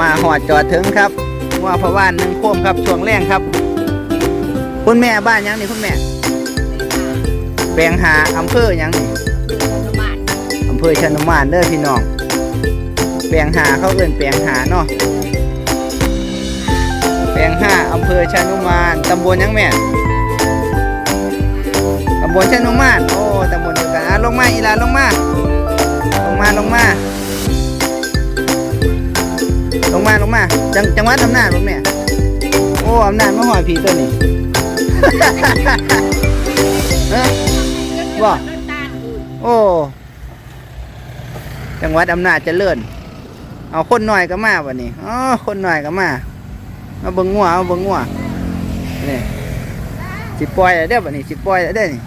มาหอดจอดถึงครับว่าพระว่านหนึ่งโค้มครับช่วงแรงครับ คุณแม่บ้านยังนี่คุณแม่ แปลงหาอำเภอยังนี่อำเภอชนุมานเด้อพี่น้อง แปลงหาเขาเอื่นแปลงหาเนาะแปลงห้าอำเภอชนุมานตำบลยังแม่ตำบลชนุมานโอ้ตำบลเดียวกันอะลงมาอีลาลงมา ลงมาลงมาล งมาลงมา จังจังหวัดอำนาจบ่แม่โอ้อำนาจมาหอยผีตัวนี้เอ้อบ่โอ้จังหวัดอำนาจเจริญเอาคนหน่อยก็มาวันนี้อ๋อคนหน่อยก็มามาเบิ่งงัวเอาเบิ่งงัวนี่สิปล่อยแล้วเด้อบัดนี้สิปล่อยแล้วเด้อนี่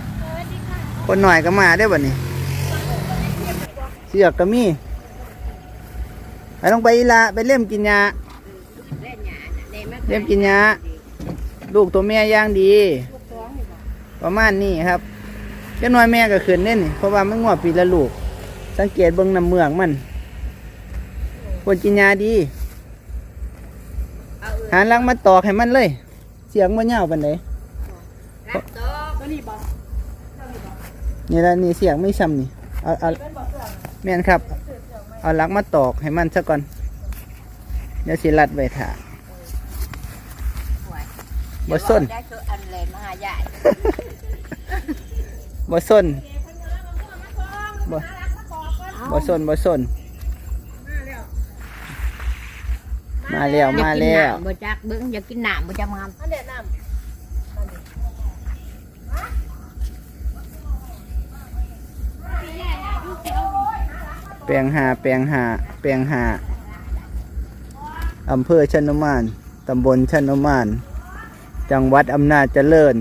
คนหน่อยก็มาเด้อบัดนี้เสือกก็มี ไปลงไปอีละไปเล่มกินยาเล่มกินยาลูกตัวแม่ย่างดี ประมาณนี้ครับเจ้าน้อยแม่ก็ขึ้นเน่นนี่เพราะว่ามันงวดปีละลูก สังเกตเบิ่งน้ำเมืองมันควรกินยาดีหาลังมาตอกให้มันเลย เสียงมันยาวปานใดนี่ละนี่เสียงไม่ซ้ำนี่เอาเอาแม่นครับ เอาลักมาตอกให้มันซะก่อน เดี๋ยวสิรัดไว้ถ่าบ่ส้นได้คืออันเลนมหาใหญ่บ่ส้นบ่บ่ส้นบ่ส้นมาแล้วมาแล้วบ่จักเบิ้งอยากกินหนามบ่จักมัน แปลงหาแปลงหาแปลงหาอำเภอชนมานตำบลชนมาน จังหวัดอำนาจเจริญ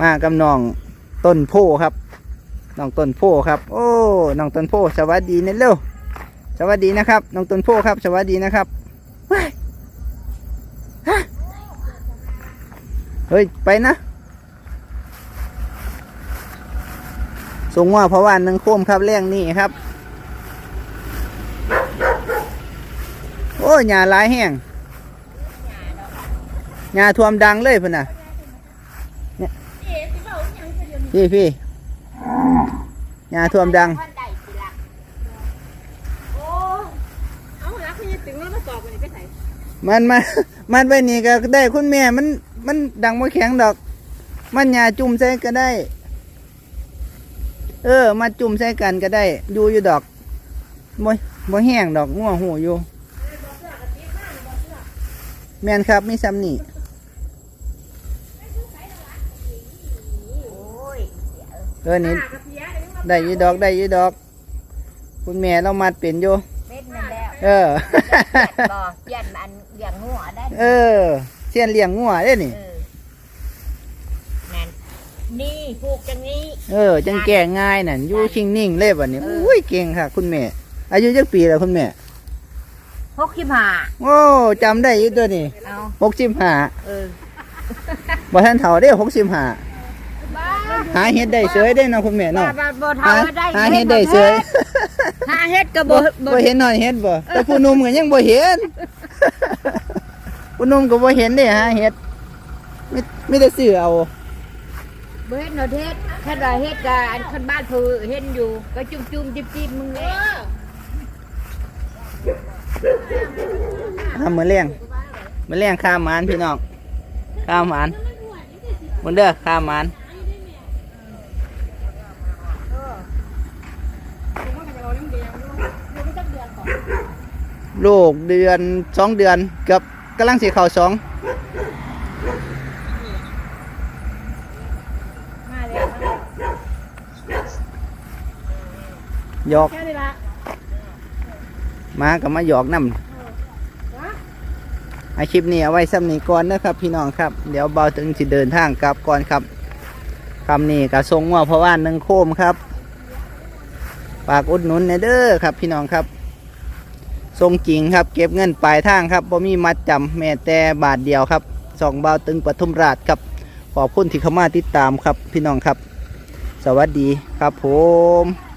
มากับน้องต้นโพครับน้องต้นโพครับ โอ้น้องต้นโพสวัสดีนะเร็วสวัสดีนะครับน้องต้นโพครับ สวัสดีนะครับเฮ้ยไปนะ ส่งว่าเพราะว่านึ่งโคมครับแรงนี่ครับ โอ้ยหญ้าลายแห้งหญ้าท่วมดังเลยพุ่นน่ะพี่พี่หญ้าท่วมดังมันมันมามันไปนี่ก็ได้คุณแม่มันมันดังบ่แข็งดอก มันหญ้าจุ่มใส่ก็ได้ เออ มาจุ่มใส่กันก็ได้อยู่อยู่ดอกบ่บ่แห้งดอกงัวหูอยู่ แม่นครับมีซ้ำนี่โอ้ยเออนี่กระเพียเดี๋ยวนี้มาได้อยี่ดอกได้อยี่ดอก คุณแม่เรามัดเป็นอยู่เป็นนั่นแล้วเออบ่เปลี่ยนอันเลี้ยงหัวได้ เออเสียนเลี้ยงงัวเด้นี่เออนั่น นี่ผูกจังนี้ เออ จังแก่ง่ายนั่นอยู่ชิงนิ่งเลยบัดนี้เอออุ้ยเก่งค่ะ คุณแม่ อายุจักปีแล้วคุณแม่หกสิบห้าโอ้จำได้อยู่ตัวนี้เอาหกสิบห้าเออบ่ทันเฒ่าได้หกสิบห้าหาเฮ็ดได้เสยได้เนาะคุณแม่บ่เนาะบ่บ่หาเท่าได้หาเฮ็ดได้เสยหาเฮ็ดก็บ่บ่บ่เห็นหน่อยเฮ็ดบ่แต่ผู้หนุ่มก็ยังบ่เห็นผู้หนุ่มก็บ่เห็นเด้หาเฮ็ดมีมีแต่ซื้อเอาบ่ เฮ็ดเนาเฮ็ดคันว่าเฮ็ดกอันคันบ้านเพิ่นเห็นอยู่ ก็จุ่มๆจิ้มๆมึงแหละทำมือเลี้ยงมือเลี้ยงข้ามหมานพี่น้องข้ามหมานบนเด้อข้ามหมานลูกเดือนสองเดือนเกือบกำลังสีเข่าสอง มาแล้วมาแล้ว หยอก แค่นี้ละมากับมาหยอกน้ำอาคลิปนี้เอาไว้ซ้ำนี้ก่อนนะครับ พี่น้องครับ เดี๋ยวเบาถึงจะเดินทางกลับก่อนครับคำนี้กระทรงว่าเพราะว่าหนึ่งโคมครับฝากอุดหนุนเนเด้อครับ พี่น้องครับทรงจริงครับ เก็บเงินปลายทางครับบ่มีมัดจำแม้แต่บาทเดียวครับสองเบาตึงปทุมราชครับ ขอบคุณที่เข้ามาติดตามครับ พี่น้องครับ สวัสดีครับผม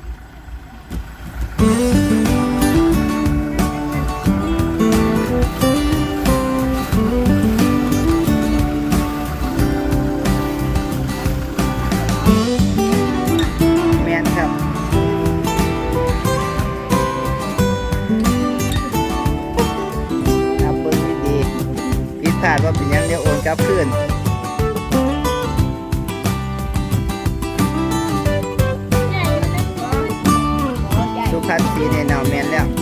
ลับคืนเนี่ยอยู่ในขอใจสุขันสีเนี่ยเนาแมนแล้ว